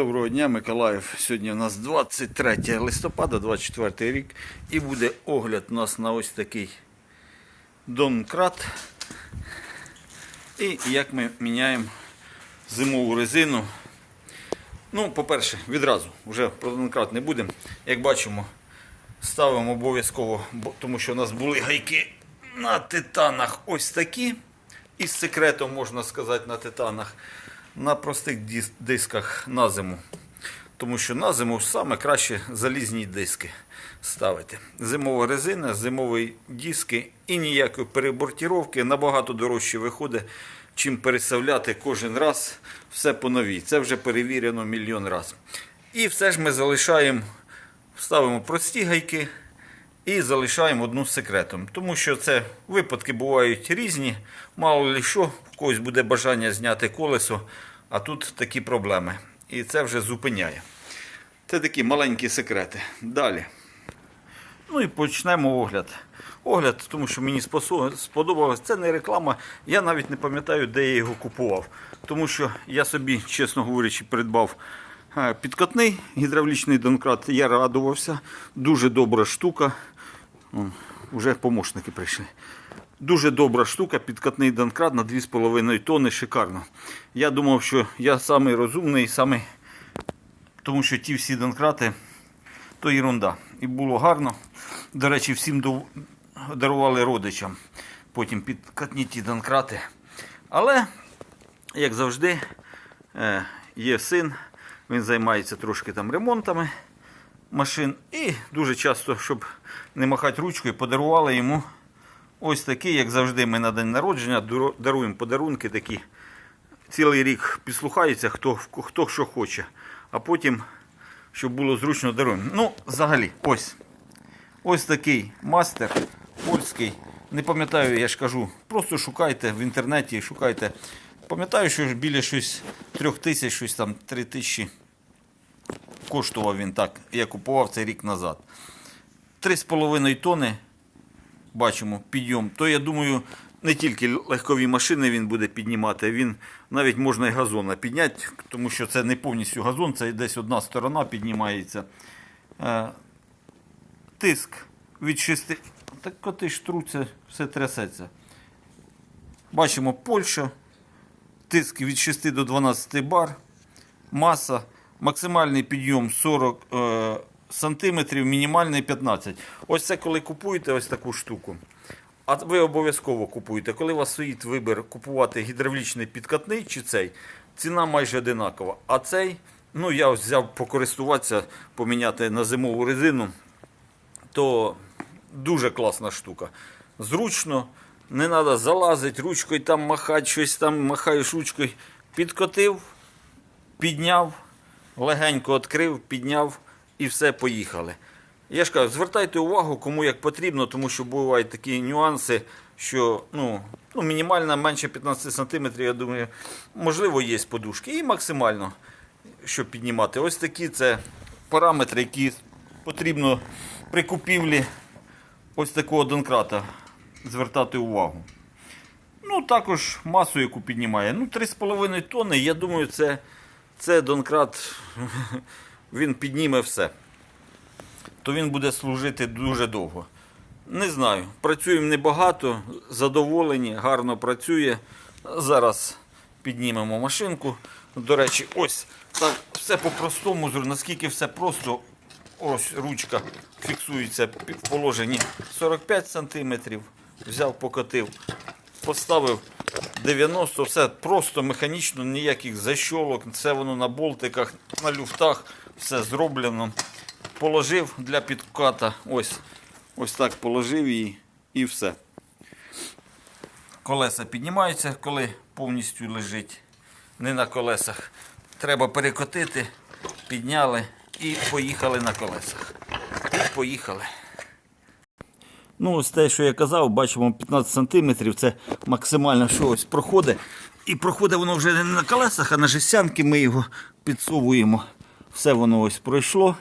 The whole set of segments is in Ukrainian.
доброго дня, Миколаїв. Сьогодні у нас 23 листопада, 24 рік. І буде огляд у нас на ось такий Донкрат. І як ми міняємо зимову резину. Ну, по-перше, відразу, вже про Донкрат не будемо. Як бачимо, ставимо обов'язково, бо- тому що у нас були гайки на титанах ось такі. Із секретом, можна сказати, на титанах. На простих дисках на зиму. Тому що на зиму саме краще залізні диски ставити. Зимова резина, зимові диски і ніякої перебортіровки набагато дорожче виходить, чим переставляти кожен раз все по новій. Це вже перевірено мільйон разів. І все ж ми залишаємо, ставимо прості гайки і залишаємо одну з секретом. Тому що це випадки бувають різні. Мало ли що, в когось буде бажання зняти колесо, а тут такі проблеми. І це вже зупиняє. Це такі маленькі секрети. Далі. Ну і почнемо огляд. Огляд, тому що мені сподобалось. Це не реклама. Я навіть не пам'ятаю, де я його купував. Тому що я собі, чесно говорячи, придбав підкатний гідравлічний донкрат. Я радувався. Дуже добра штука. Уже помощники прийшли. Дуже добра штука, підкатний донкрат на 2,5 тонни, шикарно. Я думав, що я самий розумний, самий... тому що ті всі донкрати то ерунда. І було гарно. До речі, всім дарували родичам. Потім підкатні ті донкрати. Але, як завжди, е, є син, він займається трошки там ремонтами машин. І дуже часто, щоб не махати ручкою, подарували йому ось такі, як завжди, ми на день народження даруємо подарунки такі. Цілий рік підслухаються, хто, хто що хоче. А потім, щоб було зручно даруємо. Ну, взагалі, ось. Ось такий мастер польський. Не пам'ятаю, я ж кажу, просто шукайте в інтернеті, шукайте. Пам'ятаю, що біля щось трьох тисяч, щось там три тисячі коштував він так. Я купував це рік назад. 3,5 тони бачимо підйом. То я думаю, не тільки легкові машини він буде піднімати, він навіть можна і газона підняти, тому що це не повністю газон, це десь одна сторона піднімається. Е, Тиск від 6. Так коти ж труться, все трясеться. Бачимо Польща. Тиск від 6 до 12 бар. Маса. Максимальний підйом 40 е, сантиметрів, мінімальний 15. Ось це коли купуєте ось таку штуку. А ви обов'язково купуєте. Коли у вас стоїть вибір купувати гідравлічний підкатний чи цей, ціна майже одинакова. А цей, ну я ось взяв покористуватися, поміняти на зимову резину, то дуже класна штука. Зручно, не треба залазити ручкою, там махати, щось там махаєш ручкою. Підкотив, підняв, легенько відкрив, підняв і все, поїхали. Я ж кажу, звертайте увагу, кому як потрібно, тому що бувають такі нюанси, що ну, ну, мінімально менше 15 см, я думаю, можливо, є подушки. І максимально, щоб піднімати. Ось такі це параметри, які потрібно при купівлі ось такого донкрата звертати увагу. Ну, також масу, яку піднімає. Ну, 3,5 тонни, я думаю, це, це донкрат, він підніме все. То він буде служити дуже довго. Не знаю. Працюємо небагато, задоволені, гарно працює. Зараз піднімемо машинку. До речі, ось так все по-простому, наскільки все просто. Ось ручка фіксується в положенні 45 см. Взяв, покотив, поставив 90, все просто механічно, ніяких защолок, все воно на болтиках, на люфтах, все зроблено. Положив для підката, ось, ось так положив її і все. Колеса піднімаються, коли повністю лежить не на колесах. Треба перекотити, підняли і поїхали на колесах. І поїхали. Ну, ось те, що я казав, бачимо 15 см, це максимально що ось проходить. І проходить воно вже не на колесах, а на жестянки ми його підсовуємо. Все воно ось пройшло,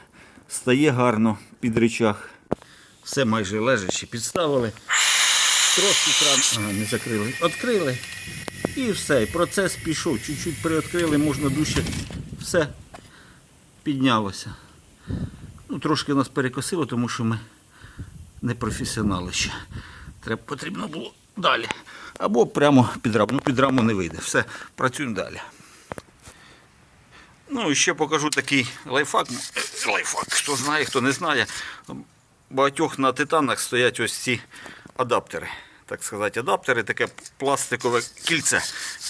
стає гарно під речах. Все майже лежачи, підставили. Трошки кран ага, не закрили. Відкрили. І все. Процес пішов. Чуть-чуть приоткрили, можна дужче. Все. піднялося. Ну, трошки нас перекосило, тому що ми не професіонали ще. Треба, потрібно було далі. Або прямо під раму. Ну, під раму не вийде. Все, працюємо далі. Ну і ще покажу такий лайфхак. Лайфхак, хто знає, хто не знає. Багатьох на титанах стоять ось ці адаптери. Так сказати, адаптери, таке пластикове кільце.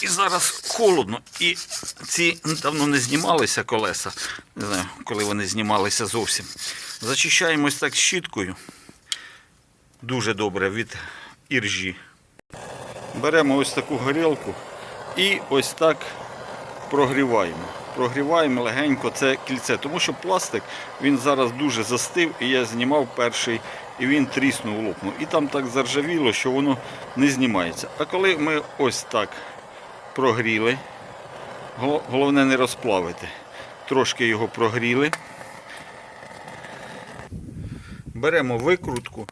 І зараз холодно. І ці давно не знімалися колеса. Не знаю, коли вони знімалися зовсім. Зачищаємось так щіткою. Дуже добре від іржі. Беремо ось таку горілку і ось так прогріваємо. Прогріваємо легенько це кільце, тому що пластик він зараз дуже застив, і я знімав перший, і він тріснув, лопнув. І там так заржавіло, що воно не знімається. А коли ми ось так прогріли, головне не розплавити. Трошки його прогріли. Беремо викрутку,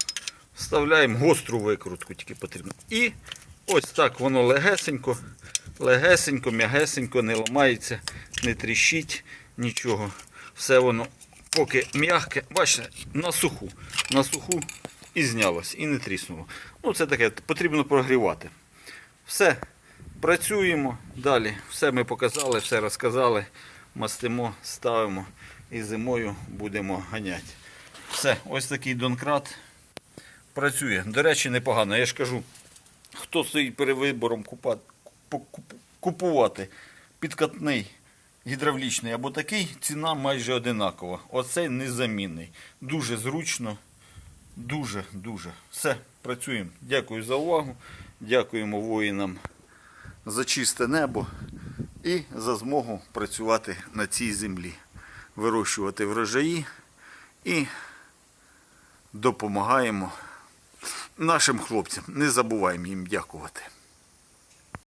вставляємо гостру викрутку, тільки потрібно. І ось так воно легесенько, легесенько, м'ягесенько, не ламається, не тріщить нічого. Все воно поки м'ягке, бачите, на суху, на суху і знялось, і не тріснуло. Ну, це таке, потрібно прогрівати. Все, працюємо далі. Все ми показали, все розказали. Мастимо, ставимо і зимою будемо ганяти. Все, ось такий донкрат працює. До речі, непогано. Я ж кажу, хто стоїть перед вибором купувати підкатний гідравлічний або такий, ціна майже одинакова. Оцей незамінний. Дуже зручно. Дуже, дуже. Все, працюємо. Дякую за увагу. Дякуємо воїнам за чисте небо і за змогу працювати на цій землі, вирощувати врожаї і допомагаємо нашим хлопцям. Не забуваємо їм дякувати.